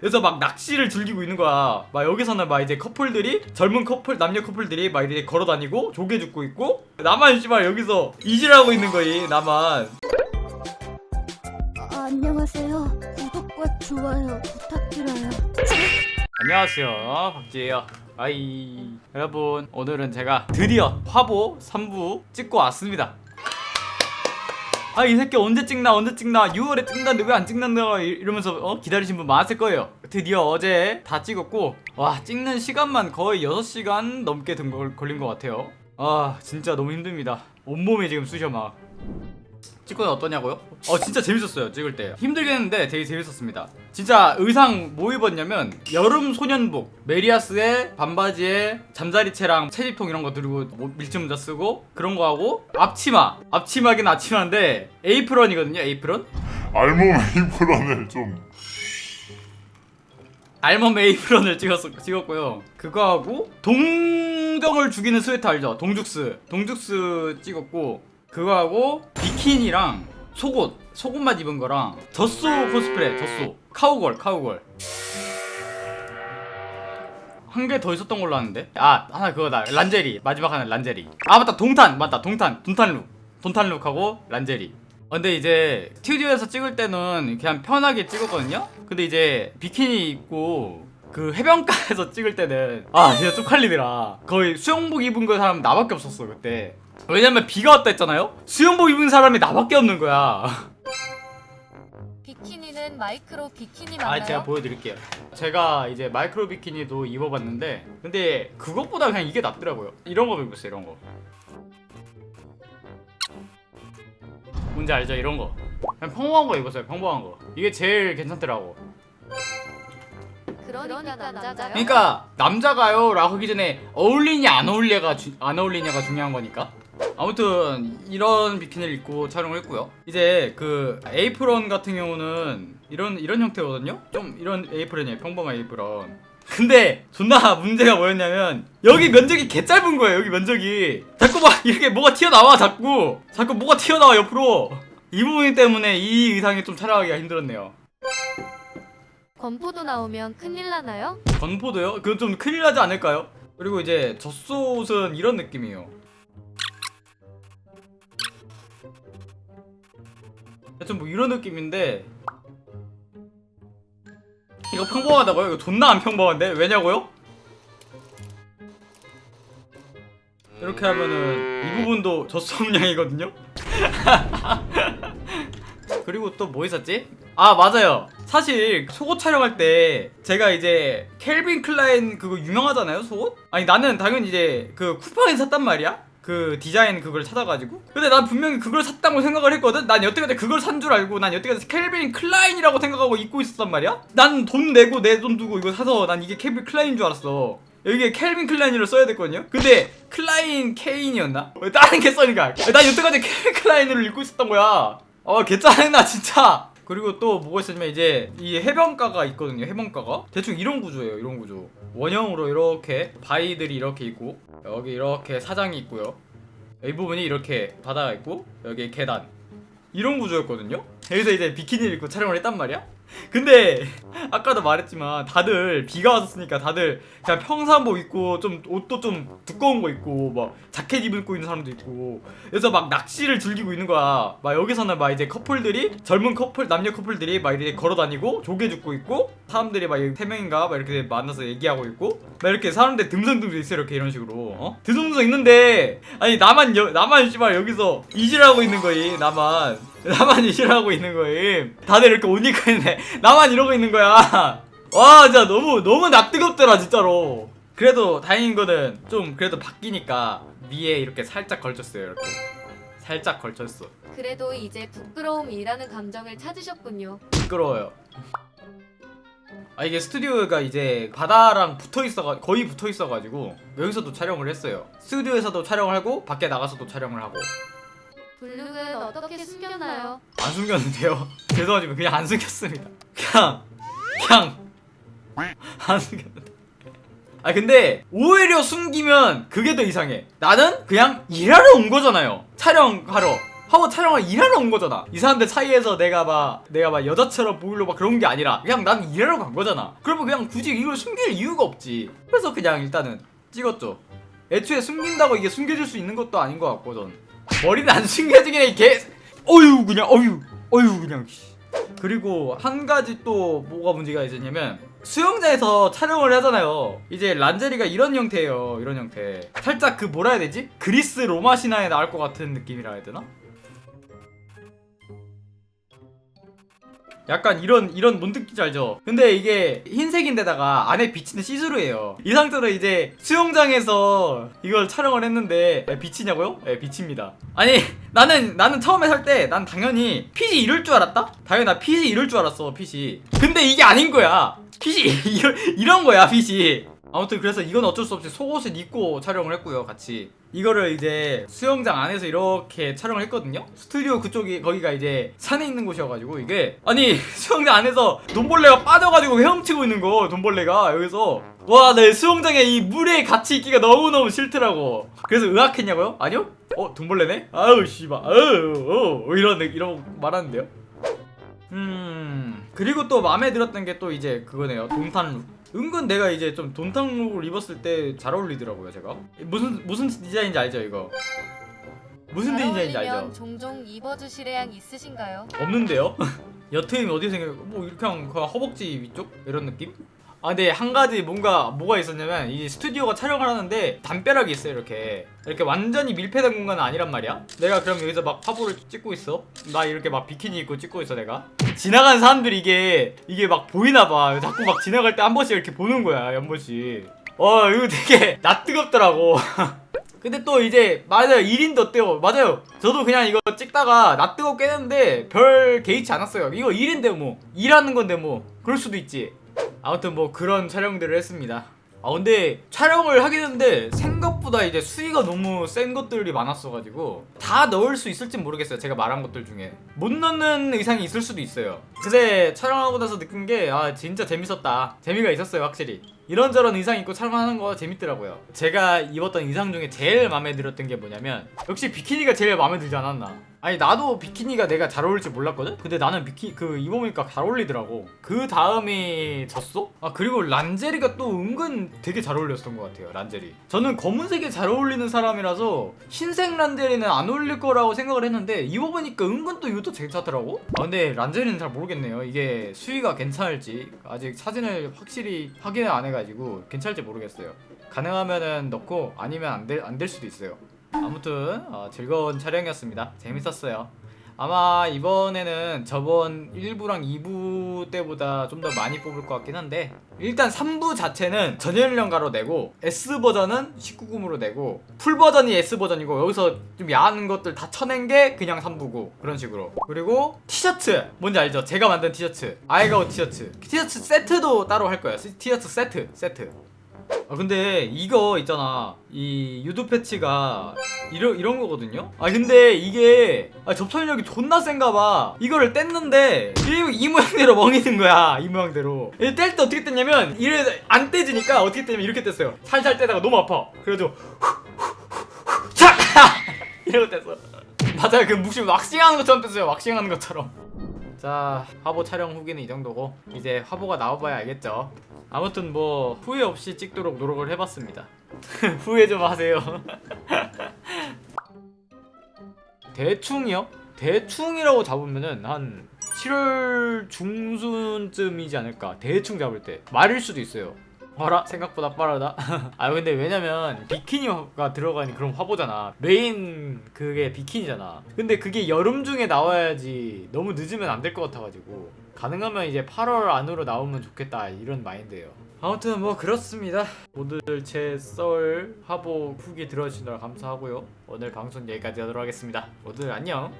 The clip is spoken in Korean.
그래서 막 낚시를 즐기고 있는 거야. 막 여기서는 막 이제 커플들이 젊은 커플 남녀 커플들이 막 이렇게 걸어 다니고 조개 줍고 있고 나만 씨발 여기서 이질하고 있는 거이 나만. 아, 안녕하세요. 구독과 좋아요 부탁드려요. 안녕하세요 박지혜요. 아이 여러분 오늘은 제가 드디어 화보 3부 찍고 왔습니다. 아 이 새끼 언제 찍나 언제 찍나 6월에 찍는다는데 왜 안 찍는다 이- 이러면서 어? 기다리신 분 많았을 거예요. 드디어 어제 다 찍었고 와 찍는 시간만 거의 6시간 넘게 든 걸, 걸린 것 같아요. 아 진짜 너무 힘듭니다. 온몸이 지금 쑤셔 막 찍고는 어떠냐고요? 어 진짜 재밌었어요 찍을 때. 힘들긴 했는데 되게 재밌었습니다. 진짜 의상 뭐 입었냐면 여름 소년복 메리아스에 반바지에 잠자리채랑 채집통 이런 거 들고 뭐 밀짚 모자 쓰고 그런 거 하고 앞치마. 앞치마긴 앞치마인데 에이프런이거든요 에이프런? 알몸 에이프런을 좀. 알몸 에이프런을 찍었, 찍었고요. 그거 하고 동정을 죽이는 스웨터 알죠? 동죽스. 동죽스 찍었고 그거 하고 비키니랑 속옷 속옷만 입은 거랑 젖소 코스프레 젖소. 카우걸 카우걸. 한 개 더 있었던 걸로 아는데? 아 하나 그거다. 란제리. 마지막 하나 란제리. 아 맞다. 동탄. 맞다. 동탄. 동탄 룩. 동탄 룩하고 란제리. 어, 근데 이제 스튜디오에서 찍을 때는 그냥 편하게 찍었거든요? 근데 이제 비키니 입고 그 해변가에서 찍을 때는 아 진짜 쪽팔리더라. 거의 수영복 입은 거 사람 나밖에 없었어 그때 왜냐면 비가 왔다 했잖아요? 수영복 입은 사람이 나밖에 없는 거야. 비키니는 마이크로 비키니 아 제가 보여드릴게요. 제가 이제 마이크로 비키니도 입어봤는데 근데 그것보다 그냥 이게 낫더라고요. 이런 거 입었어요 이런 거. 뭔지 알죠 이런 거? 그냥 평범한 거 입었어요 평범한 거. 이게 제일 괜찮더라고. 그러니까 남자가요? 그러니까 남자가요? 라고 하기 전에 어울리냐 안 어울리냐가 주, 안 어울리냐가 중요한 거니까 아무튼 이런 비키니를 입고 촬영을 했고요 이제 그 에이프런 같은 경우는 이런 이런 형태거든요 좀 이런 에이프런이에요 평범한 에이프런 근데 존나 문제가 뭐였냐면 여기 면적이 개 짧은 거예요 여기 면적이 자꾸 막 이렇게 뭐가 튀어나와 자꾸 자꾸 뭐가 튀어나와 옆으로 이 부분 때문에 이 의상이 좀 촬영하기가 힘들었네요 건포도 나오면 큰일 나나요? 건포도요? 그건 좀 큰일 나지 않을까요? 그리고 이제 젖소 옷은 이런 느낌이에요. 좀뭐 이런 느낌인데 이거 평범하다고요? 이거 존나 안 평범한데? 왜냐고요? 이렇게 하면은 이 부분도 젖소음량이거든요? 그리고 또 뭐 있었지? 아 맞아요 사실 속옷 촬영할 때 제가 이제 켈빈 클라인 그거 유명하잖아요 속옷? 아니 나는 당연히 이제 그 쿠팡에서 샀단 말이야 그 디자인 그걸 찾아가지고. 근데 난 분명히 그걸 샀다고 생각을 했거든. 난 여태까지 그걸 산 줄 알고 난 여태까지 켈빈 클라인이라고 생각하고 입고 있었단 말이야. 난 돈 내고 내 돈 두고 이거 사서 난 이게 켈빈 클라인인 줄 알았어. 여기에 켈빈 클라인으로 써야 됐거든요. 근데 클라인 케인이었나? 왜 다른 게 써니까 난 여태까지 켈빈 클라인으로 입고 있었던 거야. 어 개짜증나 진짜 그리고 또 뭐가 있었냐면 이제 이 해변가가 있거든요 해변가가. 대충 이런 구조예요 이런 구조. 원형으로 이렇게 바위들이 이렇게 있고 여기 이렇게 사장이 있고요. 이 부분이 이렇게 바다가 있고 여기 계단. 이런 구조였거든요. 여기서 이제 비키니를 입고 촬영을 했단 말이야 근데 아까도 말했지만 다들 비가 왔었으니까 다들 그냥 평상복 입고 좀 옷도 좀 두꺼운 거 입고 막 자켓 입고 있는 사람도 있고 그래서 막 낚시를 즐기고 있는 거야. 막 여기서는 막 이제 커플들이 젊은 커플 남녀 커플들이 막 이렇게 걸어 다니고 조개 줍고 있고 사람들이 막 세 명인가 막 이렇게 만나서 얘기하고 있고 막 이렇게 사람들 듬성듬성 있어 이렇게 이런 식으로. 어? 듬성듬성 있는데 아니 나만 여, 나만 씨발 여기서 이질하고 있는 거임 나만 나만 이질하고 있는 거임. 다들 이렇게 옷 입고 있네. 나만 이러고 있는 거야. 와 진짜 너무 너무 낯뜨겁더라 진짜로. 그래도 다행인 거는 좀 그래도 바뀌니까 위에 이렇게 살짝 걸쳤어요 이렇게. 살짝 걸쳤어. 그래도 이제 부끄러움이라는 감정을 찾으셨군요. 부끄러워요. 아 이게 스튜디오가 이제 바다랑 붙어 있어 거의 붙어 있어 가지고 여기서도 촬영을 했어요. 스튜디오에서도 촬영을 하고 밖에 나가서도 촬영을 하고. 블룩은 어떻게 숨겼나요? 안 숨겼는데요? 죄송하지만 그냥 안 숨겼습니다. 그냥 그냥 안 숨겼는데. 아 근데 오히려 숨기면 그게 더 이상해. 나는 그냥 일하러 온 거잖아요. 촬영하러. 화보 촬영을 일하러 온 거잖아. 이 사람들 사이에서 내가 막 내가 막 여자처럼 보이려 막 그런 게 아니라 그냥 난 일하러 간 거잖아. 그러면 그냥 굳이 이걸 숨길 이유가 없지. 그래서 그냥 일단은 찍었죠. 애초에 숨긴다고 이게 숨겨질 수 있는 것도 아닌 것 같고 전 머리는 안 숨겨지긴 해개 어휴 그냥 어휴 어휴 그냥 씨. 그리고 한 가지 또 뭐가 문제가 있었냐면 수영장에서 촬영을 하잖아요. 이제 란제리가 이런 형태예요. 이런 형태. 살짝 그 뭐라 해야 되지? 그리스 로마 신화에 나올 것 같은 느낌이라 해야 되나? 약간 이런 이런 뭔 느낌인지 알죠? 근데 이게 흰색인데다가 안에 비치는 시스루예요. 이 상태로 이제 수영장에서 이걸 촬영을 했는데 에, 비치냐고요? 네, 비칩니다. 아니 나는 나는 처음에 살 때 난 당연히 핏이 이럴 줄 알았다? 당연히 나 핏이 이럴 줄 알았어 핏이. 근데 이게 아닌 거야. 핏이 이런 거야 핏이. 아무튼 그래서 이건 어쩔 수 없이 속옷을 입고 촬영을 했고요 같이. 이거를 이제 수영장 안에서 이렇게 촬영을 했거든요? 스튜디오 그쪽이 거기가 이제 산에 있는 곳이어가지고 이게. 아니 수영장 안에서 돈벌레가 빠져가지고 헤엄치고 있는 거 돈벌레가 여기서. 와 내 수영장에 이 물에 같이 있기가 너무너무 싫더라고. 그래서 의학했냐고요? 아니요? 어 돈벌레네? 아유 씨발. 아유 어, 이런 이런 말하는데요? 음 그리고 또 마음에 들었던 게 또 이제 그거네요. 동탄 룩 은근 내가 이제 좀 돈탕룩을 입었을 때 잘 어울리더라고요 제가. 무슨 무슨 디자인인지 알죠 이거? 무슨 잘 디자인인지 알죠 어울리면 종종 입어주실 의향 있으신가요? 없는데요? 여트임 어디 생겨 뭐 이렇게 그냥 그냥 허벅지 위쪽? 이런 느낌 아 근데 한 가지 뭔가 뭐가 있었냐면 이 스튜디오가 촬영을 하는데 담벼락이 있어요 이렇게. 이렇게 완전히 밀폐된 공간은 아니란 말이야? 내가 그럼 여기서 막 화보를 찍고 있어? 나 이렇게 막 비키니 입고 찍고 있어 내가? 지나가는 사람들이 이게 이게 막 보이나 봐. 자꾸 막 지나갈 때 한 번씩 이렇게 보는 거야 한 번씩. 어 이거 되게 나 뜨겁더라고. 근데 또 이제 맞아요. 1인도 어때요 맞아요. 저도 그냥 이거 찍다가 나 뜨겁게 했는데 별 개의치 않았어요. 이거 1인데 뭐. 일하는 건데 뭐. 그럴 수도 있지 아무튼 뭐 그런 촬영들을 했습니다. 아 근데 촬영을 하긴 했는데 생각보다 이제 수위가 너무 센 것들이 많았어가지고 다 넣을 수 있을진 모르겠어요 제가 말한 것들 중에. 못 넣는 의상이 있을 수도 있어요. 근데 촬영하고 나서 느낀 게 아 진짜 재밌었다. 재미가 있었어요 확실히 이런저런 의상 입고 촬영하는 거 재밌더라고요. 제가 입었던 의상 중에 제일 마음에 들었던 게 뭐냐면 역시 비키니가 제일 마음에 들지 않았나? 아니 나도 비키니가 내가 잘 어울릴지 몰랐거든? 근데 나는 비키 그 입어보니까 잘 어울리더라고. 그 다음이 졌어? 아 그리고 란제리가 또 은근 되게 잘 어울렸던 것 같아요 란제리. 저는 검은색이 잘 어울리는 사람이라서 흰색 란제리는 안 어울릴 거라고 생각을 했는데 입어보니까 은근 또 이것도 괜찮더라고? 아 근데 란제리는 잘 모르겠네요. 이게 수위가 괜찮을지 아직 사진을 확실히 확인을 안 해가지고 괜찮을지 모르겠어요 가능하면은 넣고 아니면 안 될 안 될 수도 있어요 아무튼 어, 즐거운 촬영이었습니다. 재밌었어요. 아마 이번에는 저번 1부랑 2부 때보다 좀 더 많이 뽑을 것 같긴 한데 일단 3부 자체는 전연령가로 내고 S 버전은 19금으로 내고 풀 버전이 S 버전이고 여기서 좀 야한 것들 다 쳐낸 게 그냥 3부고 그런 식으로. 그리고 티셔츠 뭔지 알죠? 제가 만든 티셔츠. 아이가오 티셔츠. 티셔츠 세트도 따로 할 거예요. 티셔츠 세트 세트 아 근데 이거 있잖아 이 유도 패치가 이런 이런 거거든요. 아 근데 이게 아, 접착력이 존나 센가 봐. 이거를 뗐는데 이, 이 모양대로 멍이는 거야. 이 모양대로. 뗄 때 어떻게 뗐냐면 이래 안 떼지니까 어떻게 떼냐면 이렇게 뗐어요. 살살 떼다가 너무 아파. 그래가지고 자 이러고 뗐어. 맞아요. 그 무슨 왁싱하는 것처럼 뗐어요. 왁싱하는 것처럼. 자 화보 촬영 후기는 이 정도고 이제 화보가 나와봐야 알겠죠? 아무튼 뭐 후회 없이 찍도록 노력을 해봤습니다. 후회 좀 하세요. 대충이요? 대충이라고 잡으면은 한 7월 중순쯤이지 않을까? 대충 잡을 때. 말일 수도 있어요 어라 생각보다 빠르다. 아 근데 왜냐면 비키니가 들어가는 그런 화보잖아. 메인 그게 비키니잖아. 근데 그게 여름 중에 나와야지 너무 늦으면 안 될 것 같아가지고 가능하면 이제 8월 안으로 나오면 좋겠다 이런 마인드예요. 아무튼 뭐 그렇습니다. 모두들 제 썰 화보 후기 들어주시느라 감사하고요. 오늘 방송 여기까지 하도록 하겠습니다. 모두들 안녕